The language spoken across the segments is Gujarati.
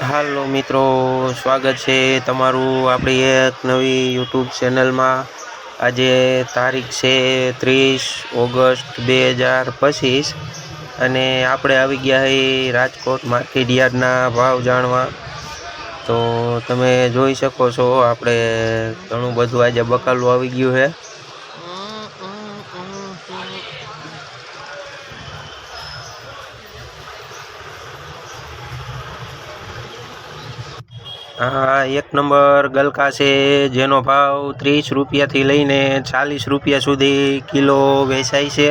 હાલો મિત્રો, સ્વાગત છે તમારું આપણી એક નવી યુટ્યુબ ચેનલમાં. આજે તારીખ છે ત્રીસ ઓગસ્ટ બે હજાર પચીસ અને આપણે આવી ગયા છીએ રાજકોટ માર્કેટ યાર્ડના ભાવ જાણવા. તો તમે જોઈ શકો છો, આપણે ઘણું બધું આજે બકાલું આવી ગયું છે. આ એક નંબર ગલકા છે, જેનો ભાવ ત્રીસ રૂપિયાથી લઈને ચાલીસ રૂપિયા સુધી કિલો વેચાય છે.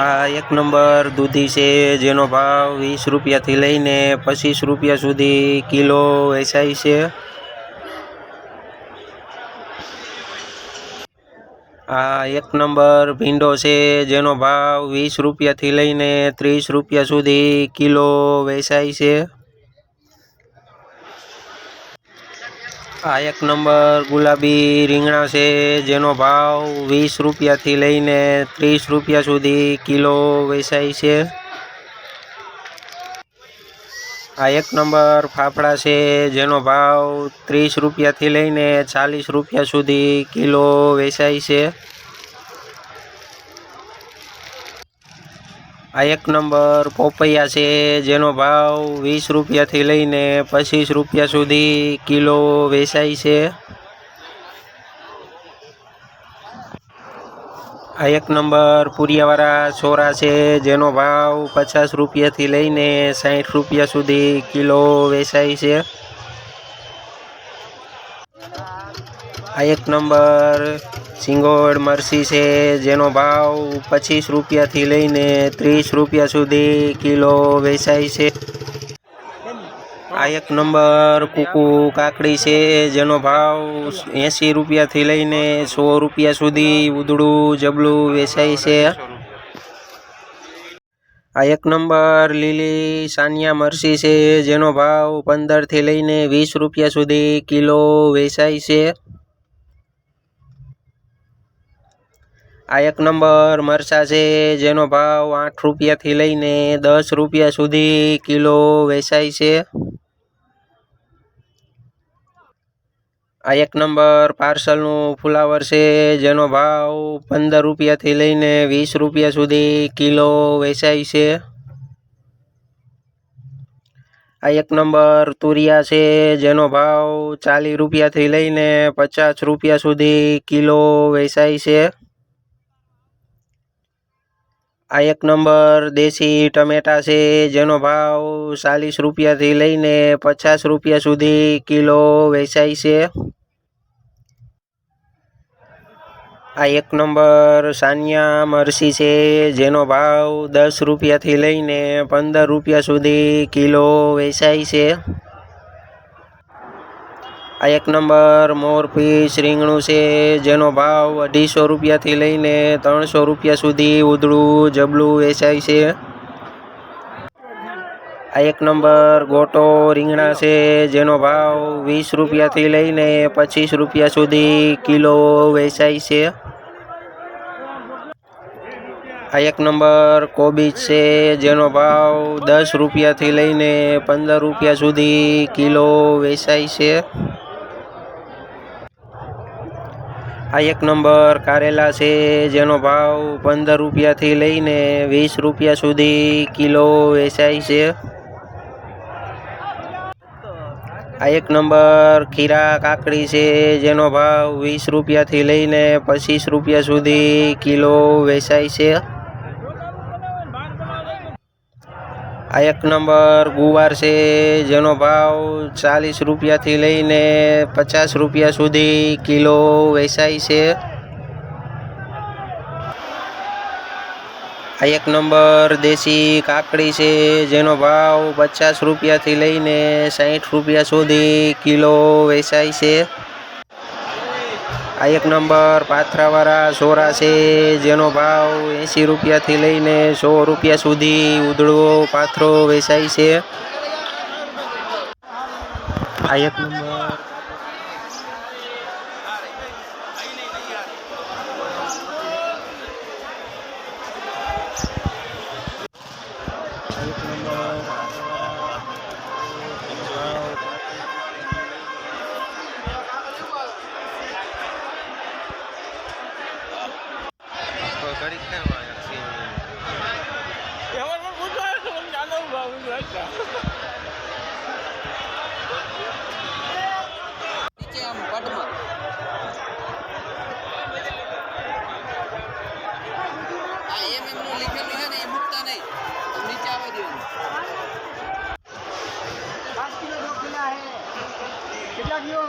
આ એક નંબર દૂધી છે, જેનો ભાવ વીસ રૂપિયાથી લઈને પચીસ રૂપિયા સુધી કિલો વેચાય છે. આ એક નંબર ભીંડો છે, જેનો ભાવ વીસ રૂપિયાથી લઈને ત્રીસ રૂપિયા સુધી કિલો વેચાય છે. આ એક નંબર ગુલાબી રીંગણા છે, જેનો ભાવ વીસ રૂપિયાથી લઈને ત્રીસ રૂપિયા સુધી કિલો વેચાય છે. આ એક નંબર ફાફડા છે, જેનો ભાવ ત્રીસ રૂપિયાથી લઈને ચાલીસ રૂપિયા સુધી કિલો વેચાય છે. આ એક નંબર પોપૈયા છે, જેનો ભાવ વીસ રૂપિયાથી લઈને પચીસ રૂપિયા સુધી કિલો વેચાય છે. આ એક નંબર પુરિયાવાળા છોરા છે, જેનો ભાવ પચાસ રૂપિયાથી લઈને સાઠ રૂપિયા સુધી કિલો વેચાય છે. આ એક નંબર સિંગોડ મરસી છે, જેનો ભાવ પચીસ રૂપિયાથી લઈને ત્રીસ રૂપિયા સુધી કિલો વેચાય છે. આ એક નંબર કુકુ કાકડી છે, જેનો ભાવ એંસી રૂપિયાથી લઈને સો રૂપિયા સુધી ઉદડું જબલું વેચાય છે. આ એક નંબર લીલી સાનિયા મરસી છે, જેનો ભાવ પંદરથી લઈને વીસ રૂપિયા સુધી કિલો વેચાય છે. આ એક નંબર મરચા છે, જેનો ભાવ આઠ રૂપિયાથી લઈને દસ રૂપિયા સુધી કિલો વેચાય છે. આ એક નંબર પાર્સલનું ફુલાવર છે, જેનો ભાવ પંદર રૂપિયાથી લઈને વીસ રૂપિયા સુધી કિલો વેચાય છે. આ એક નંબર તુરિયા છે, જેનો ભાવ ચાલીસ રૂપિયાથી લઈને પચાસ રૂપિયા સુધી કિલો વેચાય છે. આ એક નંબર દેશી ટમેટા છે, જેનો ભાવ ચાલીસ રૂપિયાથી લઈને પચાસ રૂપિયા સુધી કિલો વેચાય છે. આ એક નંબર સાનિયા મરસી છે, જેનો ભાવ દસ રૂપિયાથી લઈને પંદર રૂપિયા સુધી કિલો વેચાય છે. આ એક નંબર મોરપીસ રીંગણું છે, જેનો ભાવ અઢીસો રૂપિયાથી લઈને ત્રણસો રૂપિયા સુધી ઉધડું જબલું વેચાય છે. આ એક નંબર ગોટો રીંગણા છે, જેનો ભાવ વીસ રૂપિયાથી લઈને પચીસ રૂપિયા સુધી કિલો વેચાય છે. આ એક નંબર કોબીજ છે, જેનો ભાવ દસ રૂપિયાથી લઈને પંદર રૂપિયા સુધી કિલો વેચાય છે. આ એક નંબર કારેલા છે, જેનો ભાવ પંદર રૂપિયાથી લઈને વીસ રૂપિયા સુધી કિલો વેચાય છે. આ એક નંબર ખીરા કાકડી છે, જેનો ભાવ વીસ રૂપિયાથી લઈને પચીસ રૂપિયા સુધી કિલો વેચાય છે. આ એક નંબર ગુવાર છે, જેનો ભાવ ચાલીસ રૂપિયાથી લઈને પચાસ રૂપિયા સુધી કિલો વેચાય છે. આ એક નંબર દેશી કાકડી છે, જેનો ભાવ પચાસ રૂપિયાથી લઈને સાઠ રૂપિયા સુધી કિલો વેચાય છે. આ એક નંબર પાથરાવાળા સોરા છે, જેનો ભાવ એંસી રૂપિયાથી લઈને સો રૂપિયા સુધી ઉધડો પાથરો વેચાય છે. આ એક નંબર યાર સિંહ. નીચે આમ પટમાં આ એમ એમનું લીખેલું છે ને એ મૂકતા નહીં નીચે આવવા દેવાનું કેટલા કિલો